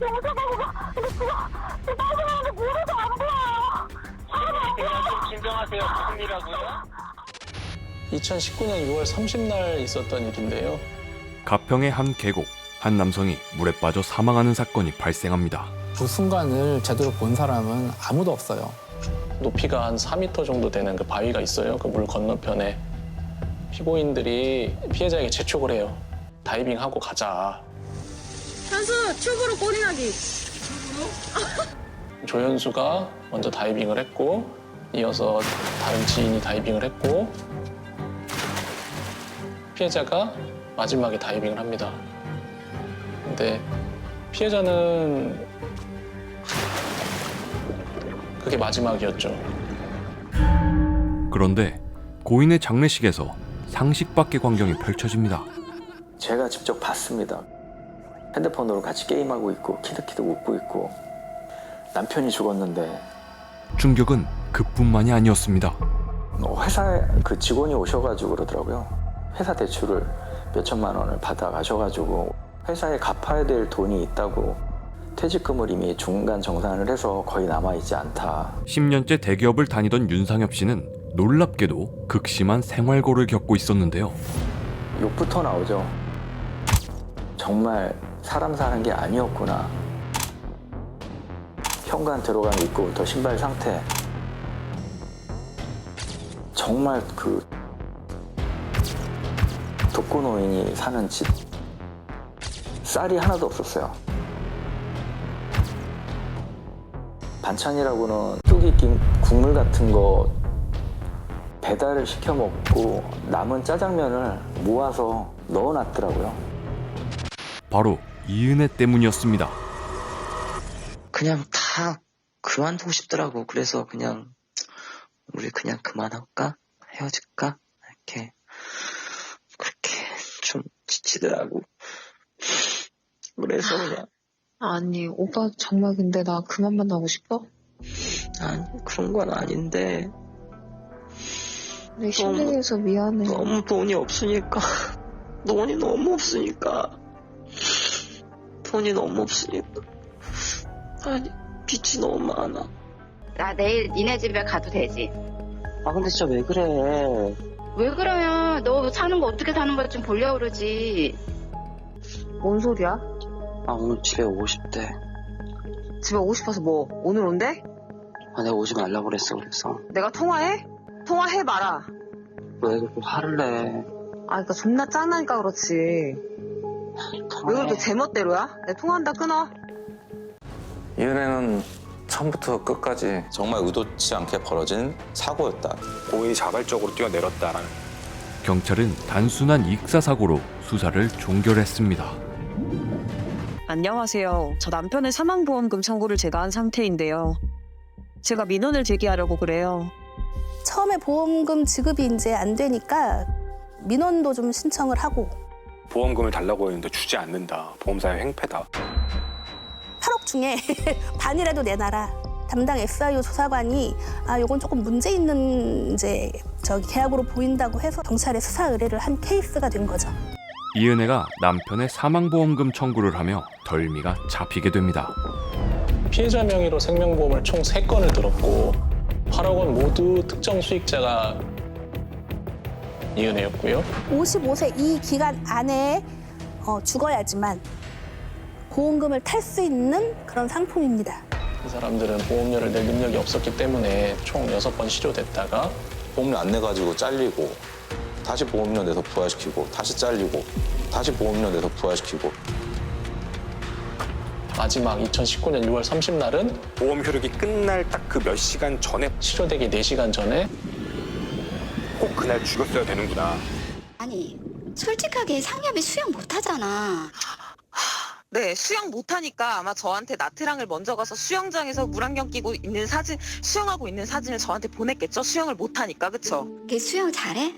영사가 근데 지금 지금 빠져나오는데 물에서 안 보여요. 그냥 좀 진정하세요. 무슨 일이라고요? 2019년 6월 30날 있었던 일인데요. 가평의 한 계곡, 한 남성이 물에 빠져 사망하는 사건이 발생합니다. 그 순간을 제대로 본 사람은 아무도 없어요. 높이가 한 4m 정도 되는 그 바위가 있어요. 그 물 건너편에 피고인들이 피해자에게 재촉을 해요. 다이빙하고 가자. 현수 튜브로 꼬리나기. 조현수가 먼저 다이빙을 했고 이어서 다른 지인이 다이빙을 했고 피해자가 마지막에 다이빙을 합니다. 근데 피해자는 그게 마지막이었죠. 그런데 고인의 장례식에서 상식 밖의 광경이 펼쳐집니다. 제가 직접 봤습니다. 핸드폰으로 같이 게임하고 있고 키득키득 웃고 있고 남편이 죽었는데 충격은 그뿐만이 아니었습니다. 뭐 회사에 그 직원이 오셔가지고 그러더라고요. 회사 대출을 몇 천만 원을 받아 가셔가지고 회사에 갚아야 될 돈이 있다고 퇴직금을 이미 중간 정산을 해서 거의 남아있지 않다. 10년째 대기업을 다니던 윤상엽 씨는 놀랍게도 극심한 생활고를 겪고 있었는데요. 욕부터 나오죠. 정말 사람 사는 게 아니었구나. 현관 들어간 입구부터 신발 상태. 정말 그 독거노인이 사는 집. 쌀이 하나도 없었어요. 반찬이라고는 뚝이 낀 국물 같은 거 배달을 시켜 먹고 남은 짜장면을 모아서 넣어놨더라고요. 바로 이은혜 때문이었습니다. 그냥 다 그만두고 싶더라고. 그래서 그냥 우리 그냥 그만할까? 헤어질까? 이렇게 그렇게 좀 지치더라고. 그래서 그냥 아니 오빠 정말 근데 나 그만 만나고 싶어? 아니 그런 건 아닌데 내 힘들게해서 미안해. 너무 돈이 없으니까 돈이 너무 없으니까 돈이 너무 없으니까 아니 빚이 너무 많아. 나 내일 니네 집에 가도 되지? 아 근데 진짜 왜 그래? 왜 그러면 너 사는 거 어떻게 사는 거 좀 보려고 그러지. 뭔 소리야? 아 오늘 집에 오고 싶대. 집에 오고 싶어서 뭐 오늘 온대? 아 내가 오지 말라고 그랬어 그래서 내가 통화해? 통화해 마라. 왜 그렇게 화를 내? 아 그니까 존나 짱나니까 그렇지. 왜 그렇게 제멋대로야? 내 통화한다 끊어. 이 은혜는 처음부터 끝까지 정말 의도치 않게 벌어진 사고였다. 고인이 자발적으로 뛰어내렸다라는 경찰은 단순한 익사 사고로 수사를 종결했습니다. 안녕하세요. 저 남편의 사망보험금 청구를 제가 한 상태인데요. 제가 민원을 제기하려고 그래요. 처음에 보험금 지급이 이제 안 되니까 민원도 좀 신청을 하고 보험금을 달라고 했는데 주지 않는다. 보험사의 행패다. 8억 중에 반이라도 내놔라. 담당 SIO 조사관이 아 요건 조금 문제 있는 이제 저기 계약으로 보인다고 해서 경찰에 수사 의뢰를 한 케이스가 된 거죠. 이은혜가 남편의 사망보험금 청구를 하며 덜미가 잡히게 됩니다. 피해자 명의로 생명보험을 총 3건을 들었고 8억 원 모두 특정 수익자가 이은혜였고요. 55세 이 기간 안에 어, 죽어야지만 보험금을 탈 수 있는 그런 상품입니다. 이 사람들은 보험료를 낼 능력이 없었기 때문에 총 6번 실효됐다가 보험료 안 내가지고 잘리고 다시 보험료 내서 부활시키고 다시 잘리고 다시 보험료 내서 부활시키고 마지막 2019년 6월 30날은 보험 효력이 끝날 딱 그 몇 시간 전에 실효되기 4시간 전에 꼭 그날 죽였어야 되는구나. 아니 솔직하게 상엽이 수영 못하잖아. 네, 수영 못하니까 아마 저한테 나트랑을 먼저 가서 수영장에서 물안경 끼고 있는 사진, 수영하고 있는 사진을 저한테 보냈겠죠? 수영을 못하니까, 그쵸? 걔 수영 잘해?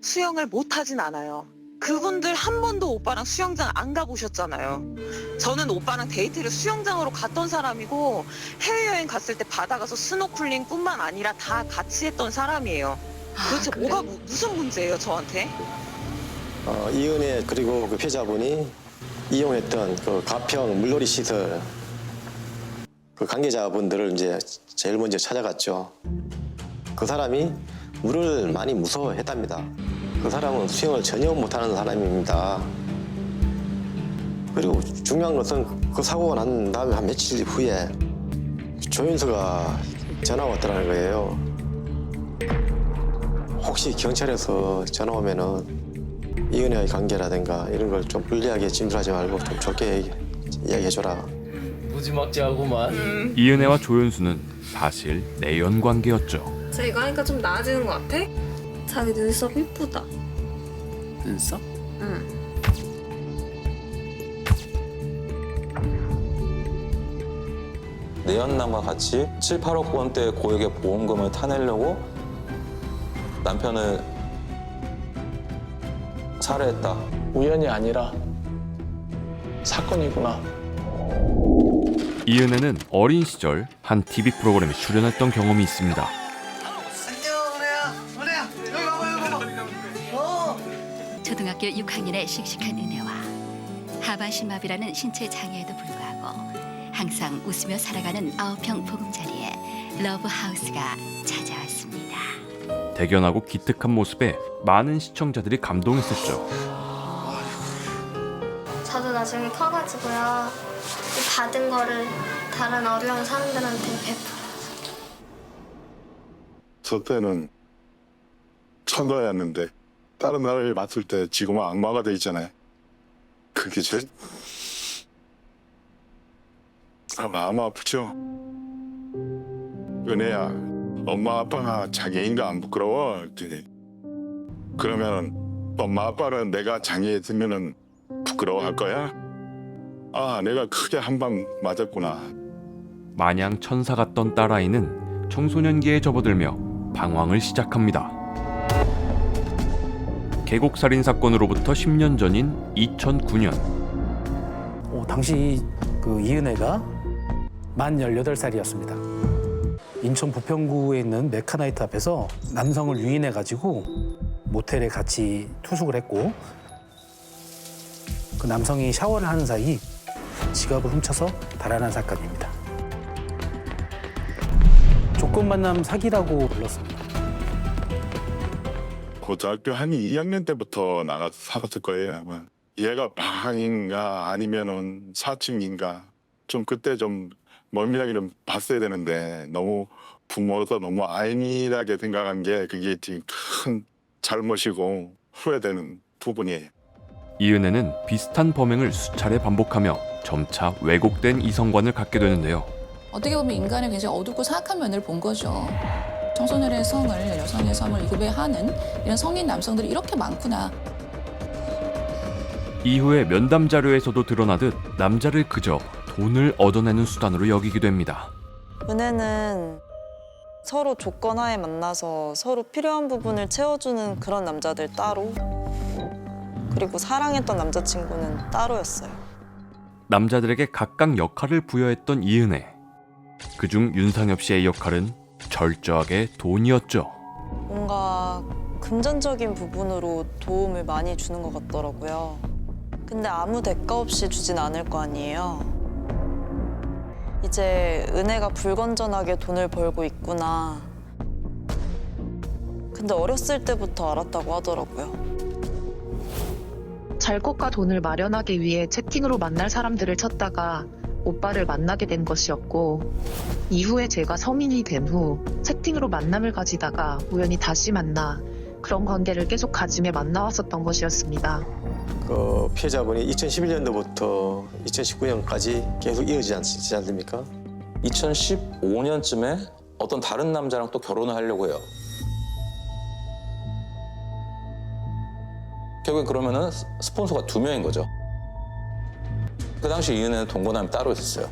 수영을 못하진 않아요. 그분들 한 번도 오빠랑 수영장 안 가보셨잖아요. 저는 오빠랑 데이트를 수영장으로 갔던 사람이고 해외여행 갔을 때 바다 가서 스노클링뿐만 아니라 다 같이 했던 사람이에요. 도대체 그래? 뭐가 무, 무슨 문제예요, 저한테? 어, 이은혜 그리고 그 피해자분이 이용했던 그 가평 물놀이 시설 그 관계자분들을 이제 제일 먼저 찾아갔죠. 그 사람이 물을 많이 무서워했답니다. 그 사람은 수영을 전혀 못하는 사람입니다. 그리고 중요한 것은 그 사고가 난 다음에 한 며칠 후에 조윤수가 전화가 왔더라는 거예요. 혹시 경찰에서 전화 오면은 이은혜의 관계라든가 이런 걸 좀 불리하게 진술하지 말고 좀 좋게 얘기, 이야기해줘라. 무지막지하구만. 이은혜와 조연수는 사실 내연 관계였죠. 자 이거 하니까 좀 나아지는 것 같아? 자기 눈썹 이쁘다. 눈썹? 응. 내연남과 같이 7, 8억 원대 고액의 보험금을 타내려고 남편을 살해했다. 우연이 아니라 사건이구나. 이은혜는 어린 시절 한 TV 프로그램에 출연했던 경험이 있습니다. 초등학교 6학년의 씩씩한 은혜와 하반신마비라는 신체 장애에도 불구하고 항상 웃으며 살아가는 아홉평 보금자리에 러브하우스가 찾아왔습니다. 대견하고 기특한 모습에 많은 시청자들이 감동했었죠. 저도 나중에 커가지고요. 이 받은 거를 다른 어려운 사람들한테 베풀어. 저 때는 천사였는데 다른 나라를 봤을 때 지금은 악마가 돼 있잖아요. 그게 제일 아, 마음 아프죠. 은혜야, 엄마 아빠가 장애인가 안 부끄러워? 그랬더니 그러면 엄마 아빠는 내가 장애했으면은 부끄러워할 거야? 아, 내가 크게 한 방 맞았구나. 마냥 천사 같던 딸아이는 청소년기에 접어들며 방황을 시작합니다. 계곡 살인 사건으로부터 10년 전인 2009년 어, 당시 그 이은혜가 만 18살이었습니다. 인천 부평구에 있는 메카나이트 앞에서 남성을 유인해 가지고 모텔에 같이 투숙을 했고 그 남성이 샤워를 하는 사이 지갑을 훔쳐서 달아난 사건입니다. 조건 만남 사기라고 불렀습니다. 고등학교 한 2학년 때부터 나가서 살았을 거예요 아마. 얘가 방인가 아니면은 사층인가 좀 그때 좀 좀 봤어야 되는데 너무 부모로서 너무 안일하게 생각한 게 그게 지금 큰 잘못이고 후회되는 부분이에요. 이은혜는 비슷한 범행을 수차례 반복하며 점차 왜곡된 이성관을 갖게 되는데요. 어떻게 보면 인간의 굉장히 어둡고 사악한 면을 본 거죠. 청소년의 성을 여성의 성을 이급해하는 이런 성인 남성들이 이렇게 많구나. 이후에 면담 자료에서도 드러나듯 남자를 그저 돈을 얻어내는 수단으로 여기게 됩니다. 은혜는 서로 조건 하에 만나서 서로 필요한 부분을 채워주는 그런 남자들 따로 그리고 사랑했던 남자친구는 따로였어요. 남자들에게 각각 역할을 부여했던 이은혜. 그중 윤상엽 씨의 역할은 철저하게 돈이었죠. 뭔가 금전적인 부분으로 도움을 많이 주는 것 같더라고요. 근데 아무 대가 없이 주진 않을 거 아니에요. 이제 은혜가 불건전하게 돈을 벌고 있구나. 근데 어렸을 때부터 알았다고 하더라고요. 잘 것과 돈을 마련하기 위해 채팅으로 만날 사람들을 찾다가 오빠를 만나게 된 것이었고 이후에 제가 성인이 된 후 채팅으로 만남을 가지다가 우연히 다시 만나 그런 관계를 계속 가지며 만나왔었던 것이었습니다. 그 피해자분이 2011년도부터 2019년까지 계속 이어지지 않지 않습니까? 2015년쯤에 어떤 다른 남자랑 또 결혼을 하려고 해요. 결국에 그러면은 스- 스폰서가 두 명인 거죠. 그 당시 이은혜는 동거남이 따로 있었어요.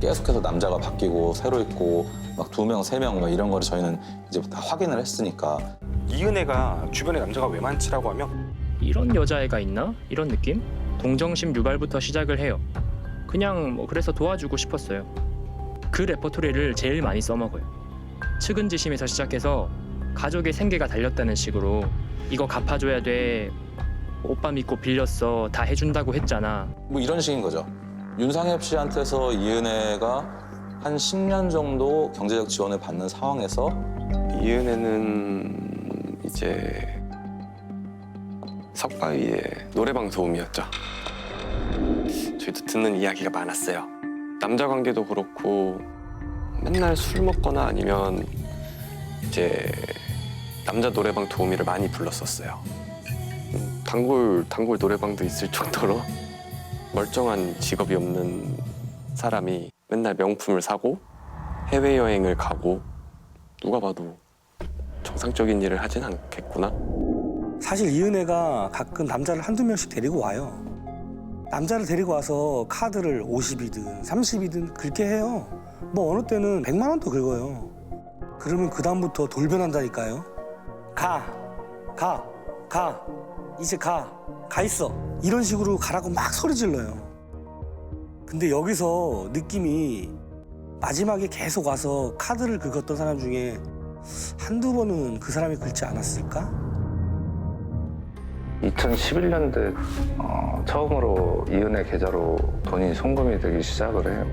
계속해서 남자가 바뀌고 새로 있고 막 두 명, 세 명 막 이런 거를 저희는 이제 다 확인을 했으니까 이은혜가 주변에 남자가 왜 많지라고 하면 이런 여자애가 있나? 이런 느낌? 동정심 유발부터 시작을 해요. 그냥 뭐 그래서 도와주고 싶었어요. 그 레퍼토리를 제일 많이 써먹어요. 측은지심에서 시작해서 가족의 생계가 달렸다는 식으로 이거 갚아줘야 돼. 오빠 믿고 빌렸어. 다 해준다고 했잖아. 뭐 이런 식인 거죠. 윤상엽 씨한테서 이은혜가 한 10년 정도 경제적 지원을 받는 상황에서 이은혜는 이제 석바위의 노래방 도우미였죠. 저희도 듣는 이야기가 많았어요. 남자 관계도 그렇고 맨날 술 먹거나 아니면 이제 남자 노래방 도우미를 많이 불렀었어요. 음, 단골 단골 노래방도 있을 정도로 멀쩡한 직업이 없는 사람이 맨날 명품을 사고 해외 여행을 가고 누가 봐도 정상적인 일을 하진 않겠구나. 사실 이은혜가 가끔 남자를 한두 명씩 데리고 와요. 남자를 데리고 와서 카드를 50이든 30이든 긁게 해요. 뭐 어느 때는 100만 원도 긁어요. 그러면 그다음부터 돌변한다니까요. 가, 가, 가, 이제 가, 가 있어. 이런 식으로 가라고 막 소리 질러요. 근데 여기서 느낌이 마지막에 계속 와서 카드를 긁었던 사람 중에 한두 번은 그 사람이 긁지 않았을까? 2011년도에 어, 처음으로 이은혜 계좌로 돈이 송금이 되기 시작을 해요.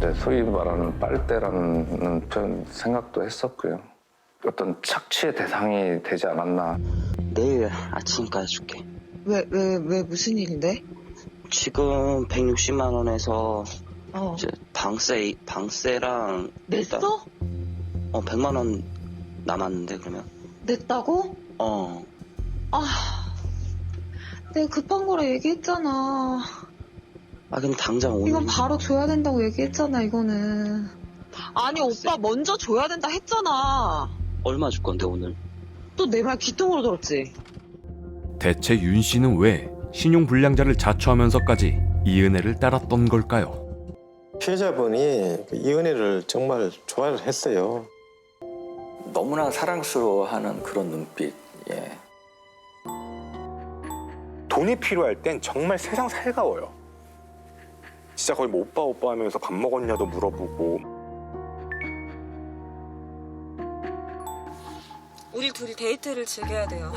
네, 소위 말하는 빨대라는 표현 생각도 했었고요. 어떤 착취의 대상이 되지 않았나. 내일 아침까지 줄게. 왜, 왜, 왜 무슨 일인데? 지금 160만 원에서 어. 이제 방세 방세랑 냈어? 어 100만 원 남았는데 그러면 냈다고? 어 아, 내가 급한 거라 얘기했잖아. 아 그럼 당장 오늘 이건 바로 줘야 된다고 얘기했잖아, 이거는. 아니, 오빠 먼저 줘야 된다 했잖아. 얼마 줄 건데 오늘 또 내 말 귀뚱으로 들었지? 대체 윤 씨는 왜 신용 불량자를 자처하면서까지 이은혜를 따랐던 걸까요? 피해자분이 그 이은혜를 정말 좋아를 했어요. 너무나 사랑스러워하는 그런 눈빛. 예. 돈이 필요할 땐 정말 세상 살가워요. 진짜 거의 뭐 오빠 오빠 하면서 밥 먹었냐도 물어보고 우리 둘이 데이트를 즐겨야 돼요.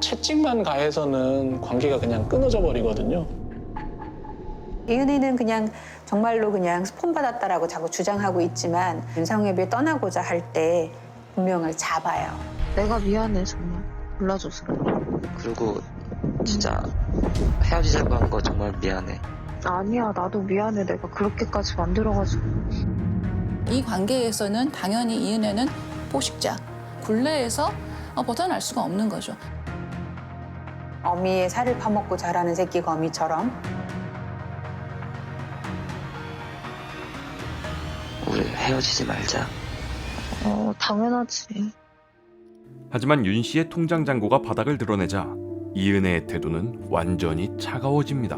채찍만 가해서는 관계가 그냥 끊어져 버리거든요. 이은희는 그냥 정말로 그냥 스폰 받았다라고 자꾸 주장하고 있지만 윤상엽이 떠나고자 할 때 분명을 잡아요. 내가 미안해 정말 몰라줘서. 그리고 진짜 헤어지자고 한 거 정말 미안해 아니야 나도 미안해 내가 그렇게까지 만들어가지고. 이 관계에서는 당연히 이은혜는 포식자, 굴레에서 어, 벗어날 수가 없는 거죠. 어미의 살을 파먹고 자라는 새끼 거미처럼 우리 헤어지지 말자 어 당연하지. 하지만 윤 씨의 통장 잔고가 바닥을 드러내자 이은혜의 태도는 완전히 차가워집니다.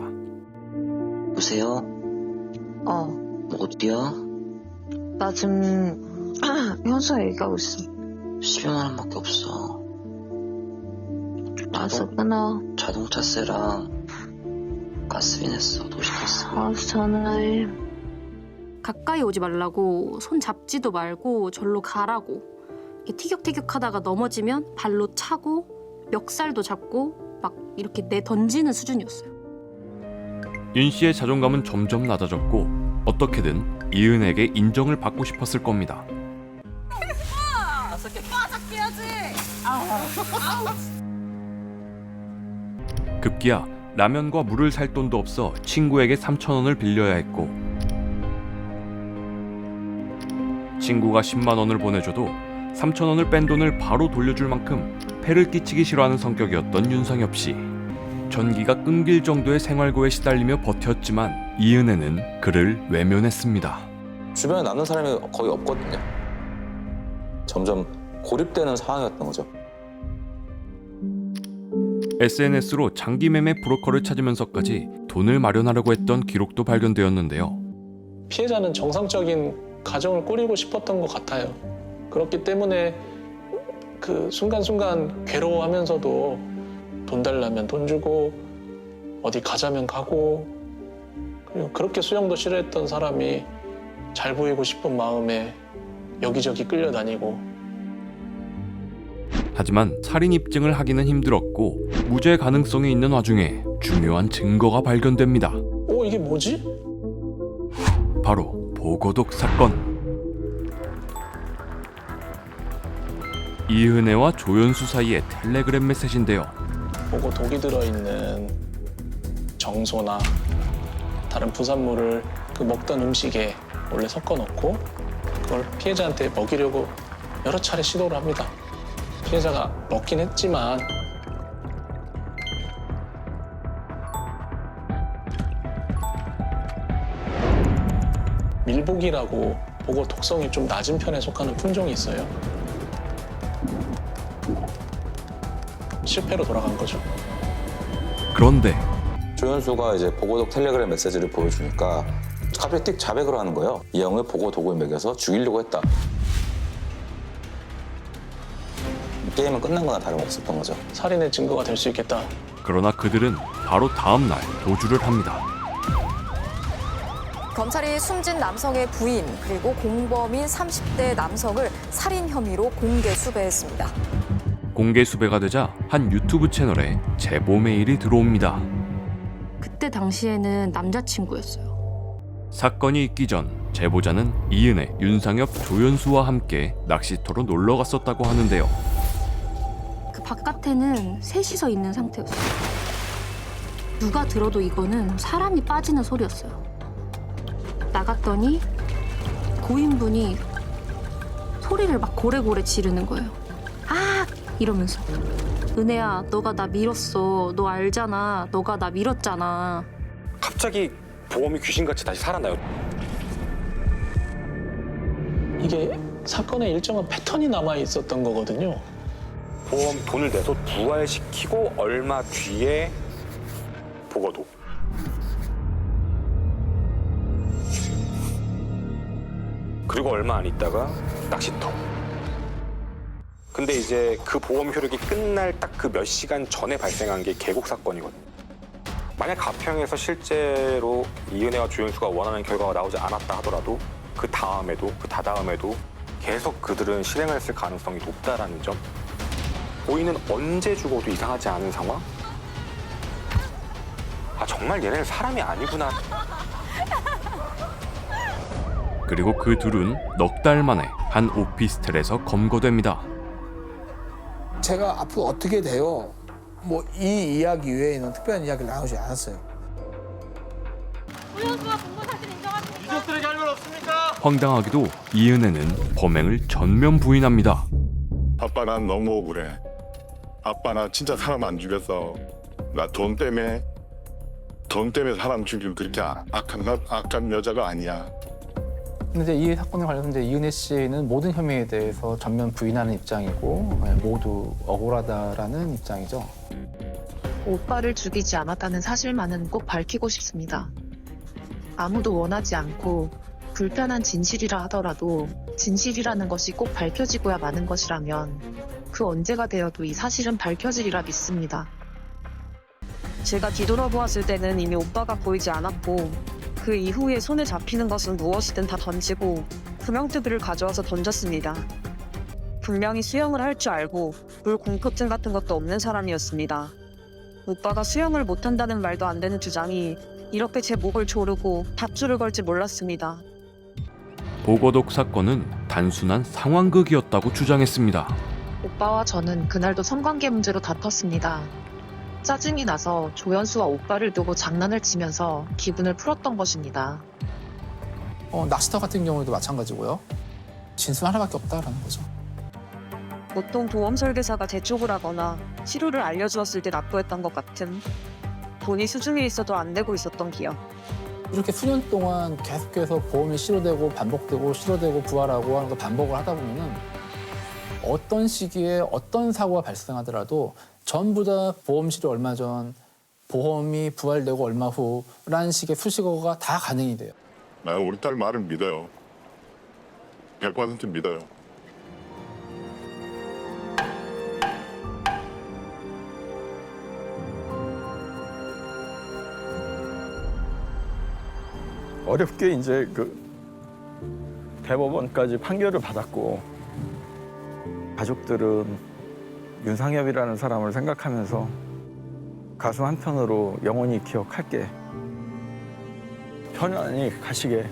보세요 어. 뭐 어디야? 나 지금 현수가 얘기하고 있어. 10만 원밖에 없어 알았어 끊어. 자동차세랑 가스비 냈어 도시가스 알았어 전화해. 가까이 오지 말라고 손 잡지도 말고 절로 가라고 이렇게 티격태격하다가 넘어지면 발로 차고 멱살도 잡고 막 이렇게 내 던지는 수준이었어요. 윤 씨의 자존감은 점점 낮아졌고 어떻게든 이은혜에게 인정을 받고 싶었을 겁니다. 급기야 라면과 물을 살 돈도 없어 친구에게 3천 원을 빌려야 했고 친구가 10만 원을 보내줘도 3천 원을 뺀 돈을 바로 돌려줄 만큼 패를 끼치기 싫어하는 성격이었던 윤상엽 씨. 전기가 끊길 정도의 생활고에 시달리며 버텼지만 이은혜는 그를 외면했습니다. 주변에 남는 사람이 거의 없거든요. 점점 고립되는 상황이었던 거죠. SNS로 장기 매매 브로커를 찾으면서까지 돈을 마련하려고 했던 기록도 발견되었는데요. 피해자는 정상적인 가정을 꾸리고 싶었던 것 같아요. 그렇기 때문에 그 순간순간 괴로워하면서도 돈 달라면 돈 주고 어디 가자면 가고 그리고 그렇게 수영도 싫어했던 사람이 잘 보이고 싶은 마음에 여기저기 끌려다니고 하지만 살인 입증을 하기는 힘들었고 무죄 가능성이 있는 와중에 중요한 증거가 발견됩니다. 어 이게 뭐지? 바로 보고독 사건. 이은혜와 조연수 사이의 텔레그램 메시지인데요. 보고 독이 들어있는 정소나 다른 부산물을 그 먹던 음식에 원래 섞어 넣고 그걸 피해자한테 먹이려고 여러 차례 시도를 합니다. 피해자가 먹긴 했지만 밀복이라고 보고 독성이 좀 낮은 편에 속하는 품종이 있어요. 실패로 돌아간 거죠. 그런데 조현수가 이제 보고독 텔레그램 메시지를 보여주니까 갑자기 띡 자백을 하는 거예요. 이 형을 보고 독을 먹여서 죽이려고 했다. 게임은 끝난 거나 다름없었던 거죠. 살인의 증거가 될 수 있겠다. 그러나 그들은 바로 다음 날 도주를 합니다. 검찰이 숨진 남성의 부인 그리고 공범인 30대 남성을 살인 혐의로 공개 수배했습니다. 공개 수배가 되자 한 유튜브 채널에 제보 메일이 들어옵니다. 그때 당시에는 남자친구였어요. 사건이 있기 전 제보자는 이은혜, 윤상엽, 조연수와 함께 낚시터로 놀러 갔었다고 하는데요. 그 바깥에는 셋이서 있는 상태였어요. 누가 들어도 이거는 사람이 빠지는 소리였어요. 나갔더니 고인분이 소리를 막 고래고래 지르는 거예요. 아! 이러면서 은혜야 너가 나 밀었어. 너 알잖아. 너가 나 밀었잖아. 갑자기 보험이 귀신같이 다시 살아나요. 이게 사건에 일정한 패턴이 남아 있었던 거거든요. 보험 돈을 내서 부활시키고 얼마 뒤에 보고도. 그리고 얼마 안 있다가 낚시터. 근데 이제 그 보험 효력이 끝날 딱 그 몇 시간 전에 발생한 게 계곡 사건이거든요. 만약 가평에서 실제로 이은혜와 조현수가 원하는 결과가 나오지 않았다 하더라도 그 다음에도 그 다다음에도 계속 그들은 실행을 했을 가능성이 높다라는 점. 고인은 언제 죽어도 이상하지 않은 상황? 아 정말 얘네는 사람이 아니구나. 그리고 그 둘은 넉 달 만에 한 오피스텔에서 검거됩니다. 제가 앞으로 어떻게 돼요? 뭐 이 이야기 외에는 특별한 이야기를 나누지 않았어요. 황당하게도 이은혜는 범행을 전면 부인합니다. 아빠 난 너무 억울해. 아빠 나 진짜 사람 안 죽였어. 나 돈 때문에 돈 때문에 사람 죽이고 그렇게 아- 악한 나- 악한 여자가 아니야. 근데 이제 이 사건에 관련해서 이제 이은혜 씨는 모든 혐의에 대해서 전면 부인하는 입장이고 네, 모두 억울하다라는 입장이죠. 오빠를 죽이지 않았다는 사실만은 꼭 밝히고 싶습니다. 아무도 원하지 않고 불편한 진실이라 하더라도 진실이라는 것이 꼭 밝혀지고야 마는 것이라면 그 언제가 되어도 이 사실은 밝혀지리라 믿습니다. 제가 뒤돌아보았을 때는 이미 오빠가 보이지 않았고 그 이후에 손에 잡히는 것은 무엇이든 다 던지고 구명투기를 가져와서 던졌습니다. 분명히 수영을 할 줄 알고 물 공포증 같은 것도 없는 사람이었습니다. 오빠가 수영을 못한다는 말도 안 되는 주장이 이렇게 제 목을 조르고 밧줄을 걸지 몰랐습니다. 보고독 사건은 단순한 상황극이었다고 주장했습니다. 오빠와 저는 그날도 성관계 문제로 다퉜습니다. 짜증이 나서 조연수와 오빠를 두고 장난을 치면서 기분을 풀었던 것입니다. 어, 낚시터 같은 경우에도 마찬가지고요. 진술 하나밖에 없다라는 거죠. 보통 보험 설계사가 재촉을 하거나 치료를 알려주었을 때 납부했던 것 같은 돈이 수중에 있어도 안 내고 있었던 기억. 이렇게 수년 동안 계속해서 보험이 실효되고 반복되고 실효되고 부활하고 하는 걸 반복을 하다 보면은 어떤 시기에 어떤 사고가 발생하더라도 전부 다 보험 실효 얼마 전, 보험이 부활되고 얼마 후라는 식의 수식어가 다 가능이 돼요. 나 우리 딸 말을 믿어요. 100% 믿어요. 어렵게 이제 그 대법원까지 판결을 받았고 가족들은 윤상엽이라는 사람을 생각하면서 가슴 한편으로 영원히 기억할게. 편안히 가시게